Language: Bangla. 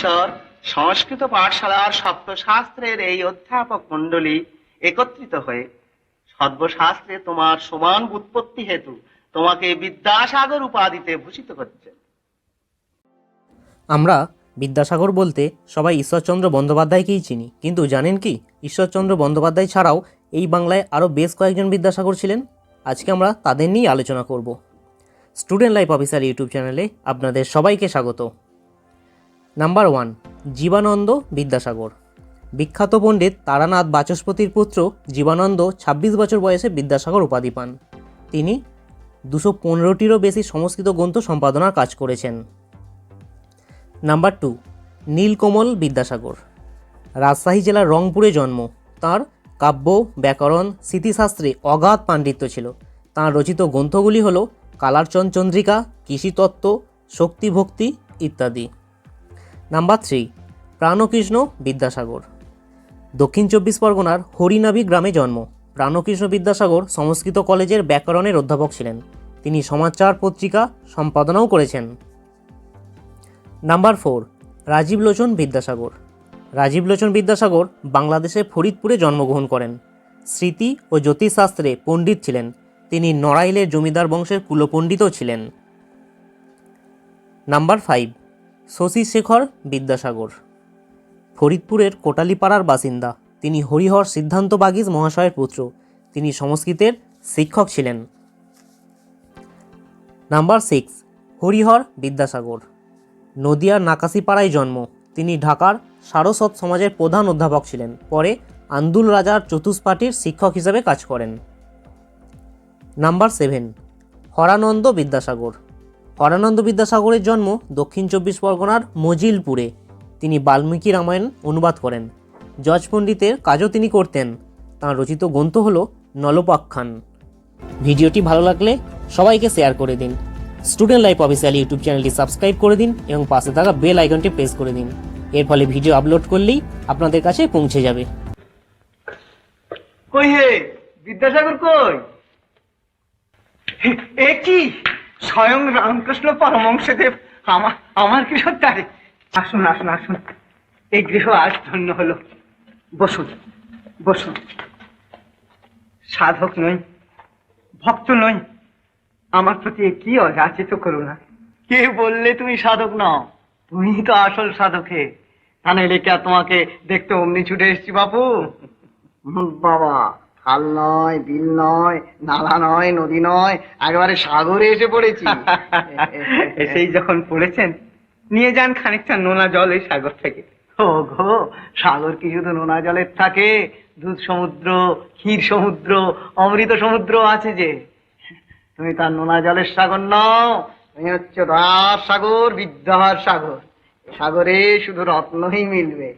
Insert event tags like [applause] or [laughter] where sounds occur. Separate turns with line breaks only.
ঈশ্বর সংস্কৃত পাঠশালার সপ্তশাস্ত্রের এই অধ্যাপক মণ্ডলী একত্রিত হয়ে, সর্বশাস্ত্রে তোমার সমান উৎপত্তি হেতু তোমাকে বিদ্যাসাগর উপাধিতে ভূষিত করছে।
আমরা বিদ্যাসাগর বলতে সবাই ঈশ্বরচন্দ্র বন্দ্যোপাধ্যায়কেই চিনি, কিন্তু জানেন কি ঈশ্বরচন্দ্র বন্দ্যোপাধ্যায় ছাড়াও এই বাংলায় আরও বেশ কয়েকজন বিদ্যাসাগর ছিলেন? আজকে আমরা তাদের নিয়েই আলোচনা করব। স্টুডেন্ট লাইফ অফিসার ইউটিউব চ্যানেলে আপনাদের সবাইকে স্বাগত। Number one Jibananda Vidyasagar. বিখ্যাত পণ্ডিত তারানাথ বাচস্পতির পুত্র জীবানন্দ ২৬ বছর বয়সে বিদ্যাসাগর উপাধি পান। তিনি দুশো পনেরোটিরও বেশি সংস্কৃত গ্রন্থ সম্পাদনার কাজ করেছেন। Number two Nilkamal Vidyasagar. Rajshahi জেলার রংপুরে জন্ম। তার কাব্য, ব্যাকরণ, স্মৃতিশাস্ত্রে অগাধ পাণ্ডিত্য ছিল। তাঁর রচিত গ্রন্থগুলি হল কালারচন চন্দ্রিকা, কৃষিতত্ত্ব, শক্তিভক্তি ইত্যাদি। Number three, Prankrishna Vidyasagar. দক্ষিণ চব্বিশ পরগনার হরিনাভি গ্রামে জন্ম। প্রাণকৃষ্ণ বিদ্যাসাগর সংস্কৃত কলেজের ব্যাকরণের অধ্যাপক ছিলেন। তিনি সমাচার পত্রিকা সম্পাদনাও করেছেন। Number four, Rajib Lochan Vidyasagar. Rajib Lochan Vidyasagar বাংলাদেশের ফরিদপুরে জন্মগ্রহণ করেন। স্মৃতি ও জ্যোতিষশাস্ত্রে পণ্ডিত ছিলেন। তিনি নড়াইলের জমিদার বংশের কুলপণ্ডিতও ছিলেন। Number five Shashi Shekhar Vidyasagar. ফরিদপুরের কোটালিপাড়ার বাসিন্দা। তিনি হরিহর সিদ্ধান্ত বাগিজ মহাশয়ের পুত্র। তিনি সংস্কৃতের শিক্ষক ছিলেন। Number six, Harihar Vidyasagar. নদিয়ার নাকাশিপাড়ায় জন্ম। তিনি ঢাকার সারস্বত সমাজের প্রধান অধ্যাপক ছিলেন। পরে আন্দুল রাজার চতুষ্পাঠীর শিক্ষক হিসেবে কাজ করেন। Number seven, Harananda Vidyasagar. হরানন্দ বিদ্যাসাগরের জন্ম দক্ষিণ চব্বিশ পরগনার মজিলপুরে। তিনি বাল্মীকি রামায়ণ অনুবাদ করেন। জজ পণ্ডিতের কাজও তিনি করতেন। তাঁর রচিত গ্রন্থ হল নলপাখ্যান ভিডিওটি ভালো লাগলে সবাইকে শেয়ার করে দিন। স্টুডেন্ট লাইফ অফিসিয়াল ইউটিউব চ্যানেলটি সাবস্ক্রাইব করে দিন এবং পাশে থাকা বেল আইকনটি প্রেস করে দিন। এর ফলে ভিডিও আপলোড করলেই আপনাদের কাছে পৌঁছে যাবে।
কই হে? বিদ্যাসাগর কই? এ কি? স্বয়ং রামকৃষ্ণ পরমংসদেব আমার আমার কি সত্যারে আসুন আসুন আসুন। এই গৃহ আজ ধন্য হলো। বসুন বসুন। সাধক নই ভক্ত নই। আমার প্রতি কি অযাচিত করুণা কে বললে তুমি সাধক নও? তুমি তো আসল সাধক। তা নইলে কে তোমাকে দেখতে অমনি ছুটে এসছি বাপু। বাবা খাল নয় বিল নয় নালা নয় নদী নয় একেবারে সাগরে এসে পড়েছি। [laughs] এসেই যখন পড়েছেন নিয়ে যান খানিকটা নোনা জল এই সাগর থেকে। ও গো সাগর কি শুধু নোনা জলের থাকে? দুধ সমুদ্র ক্ষীর সমুদ্র অমৃত সমুদ্র আছে যে। তুমি তার নোনা জলের সাগর নও তুমি হচ্ছে দয়ার সাগর বিদ্যার সাগর। সাগরে শুধু রত্নই মিলবে।